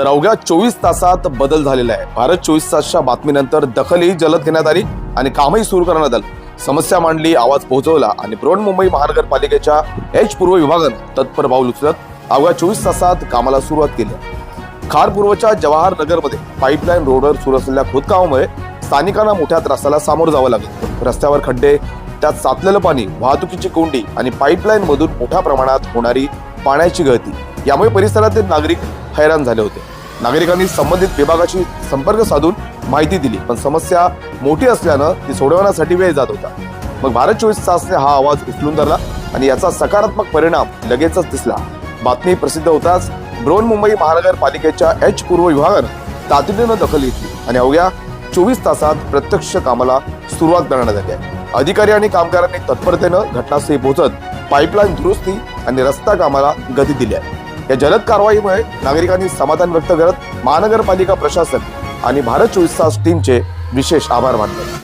तर अवघ्या चोवीस तासात बदल झालेला आहे. भारत चोवीस तासच्या बातमीनंतर दखलही जलद घेण्यात आली आणि कामही सुरू करण्यात आलं. समस्या मांडली आवाज पोहोचवला आणि बृहन्मुंबई महानगरपालिकेच्या एच पूर्व विभागानं तत्पर पाऊल उचलत अवघ्या चोवीस तासात कामाला सुरुवात केली. खारपूर्वच्या जवाहर नगरमध्ये पाईपलाईन रोडवर सुरू असलेल्या खोदकामामुळे स्थानिकांना मोठ्या त्रासाला सामोरं जावं लागलं. रस्त्यावर खड्डे त्यात साचलेलं पाणी वाहतुकीची कोंडी आणि पाईपलाईन मधून मोठ्या प्रमाणात होणारी पाण्याची गळती. यामुळे परिसरातील नागरिक हैराण झाले होते. नागरिकांनी संबंधित विभागाशी संपर्क साधून माहिती दिली पण समस्या मोठी असल्यानं ती सोडवण्यासाठी वेळ जात होता. मग भारत चोवीस तासने हा आवाज उचलून धरला आणि याचा सकारात्मक परिणाम लगेचच दिसला. बातमी प्रसिद्ध होताच बृहन्मुंबई महानगरपालिकेच्या एच पूर्व विभागानं तातडीनं दखल घेतली आणि अवघ्या चोवीस तासात प्रत्यक्ष कामाला सुरुवात करण्यात आली आहे. अधिकारी आणि कामगारांनी तत्परतेनं घटनास्थळी पोहोचत पाईपलाईन दुरुस्ती आणि रस्ता कामाला गती दिली आहे. या जलद कारवाईमुळे नागरिकांनी समाधान व्यक्त करत महानगरपालिका प्रशासन आणि भारत चोवीस तास टीमचे विशेष आभार मानले.